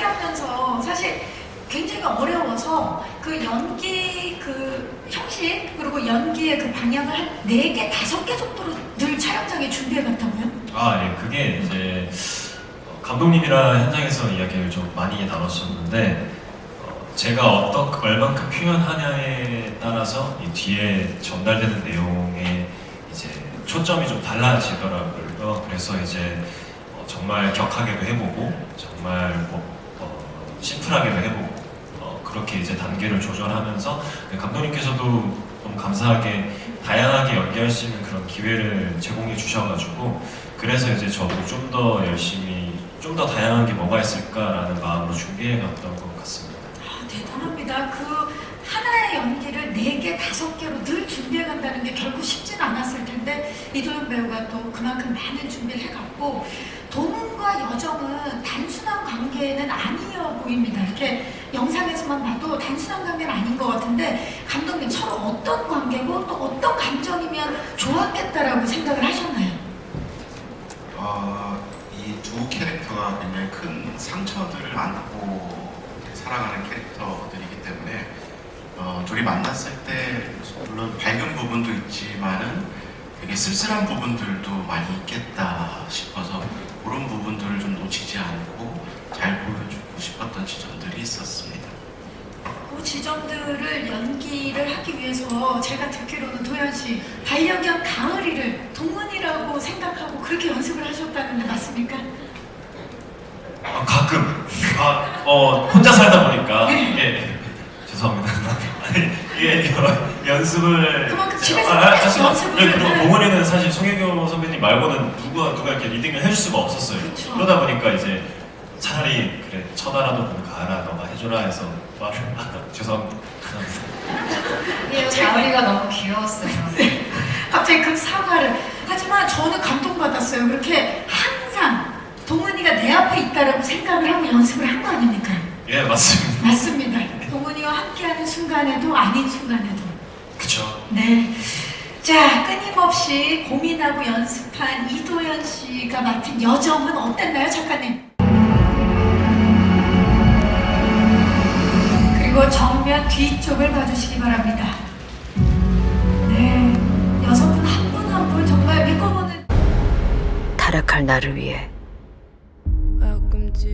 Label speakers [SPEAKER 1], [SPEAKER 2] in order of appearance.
[SPEAKER 1] 연기하면서 사실 굉장히 어려워서 그 연기 그 형식 그리고 연기의 그 방향을 한 네 개 다섯 개 정도로 늘 촬영장에 준비해 갔다고요?
[SPEAKER 2] 아, 예, 그게 이제 어, 감독님이랑 현장에서 이야기를 좀 많이 나눴었는데 어, 제가 어떤 얼만큼 표현하냐에 따라서 이 뒤에 전달되는 내용에 이제 초점이 좀 달라지더라고요. 그래서 이제 어, 정말 격하게도 해보고 정말 뭐 어, 심플하게도 해보고 어, 그렇게 이제 단계를 조절하면서 감독님께서도 너무 감사하게 다양하게 연기할 수 있는 그런 기회를 제공해 주셔가지고 그래서 이제 저도 좀 더 열심히 좀 더 다양한 게 뭐가 있을까라는 마음으로 준비해 갔던 것 같습니다.
[SPEAKER 1] 아, 대단합니다. 그 하나의 연기를 네 개, 다섯 개로 늘 준비해 간다는 게 결코 쉽지는 않았을 텐데 이도현 배우가 또 그만큼 많은 준비를 해갔고 도문과 여정은 단순한 관계는 아니어 보입니다. 이렇게 영상에서만 봐도 단순한 관계는 아닌 것 같은데 감독님 서로 어떤 관계고 또 어떤 감정이면 좋았겠다라고 생각을 하셨나요?
[SPEAKER 3] 어, 이두 캐릭터가 굉장히 큰 상처들을 안고 살아가는 캐릭터들이기 때문에 어, 둘이 만났을 때 물론 밝은 부분도 있지만은 되게 쓸쓸한 부분들도 많이 있겠다 싶어서 그런 부분들을 좀 놓치지 않고 잘 보여주고 싶었던 지점들이 있었습니다.
[SPEAKER 1] 그 지점들을 연기를 하기 위해서 제가 듣기로는 도현 씨 반려견 가을이를 동문이라고 생각하고 그렇게 연습을 하셨다는데 맞습니까?
[SPEAKER 2] 아, 가끔 아, 어, 혼자 살다 보니까 예, 예. 죄송합니다. 아니, 이게 여- 연습을
[SPEAKER 1] 그만큼 집에서
[SPEAKER 2] 아, 아,
[SPEAKER 1] 계속. 연습을
[SPEAKER 2] 네, 그리고. 동원이는 사실 송혜교 선배님 말고는 누가 누가 이렇게 리딩을 해줄 수가 없었어요.
[SPEAKER 1] 그쵸.
[SPEAKER 2] 그러다 보니까 이제 차라리 그래 쳐다라도 보면 가라 너가 해줘라 해서 말을 아, 죄송합니다.
[SPEAKER 4] 예, 자우리가 너무 귀여웠어요.
[SPEAKER 1] 갑자기 그 사과를 하지만 저는 감동받았어요. 그렇게 항상 동문이가 내 앞에 있다라고 생각을 하고 연습을 한 거 아닙니까?
[SPEAKER 2] 예 맞습니다.
[SPEAKER 1] 맞습니다. 동문이와 함께하는 순간에도 아닌 순간에도
[SPEAKER 2] 그쵸.
[SPEAKER 1] 네. 자, 끊임없이 고민하고 연습한 이도현 씨가 맡은 여정은 어땠나요, 작가님? 뒤쪽을 봐주시기 바랍니다. 네. 여섯 분한 분 한 분 정말 믿고 보는
[SPEAKER 5] 타락할 나를 위해
[SPEAKER 6] Welcome to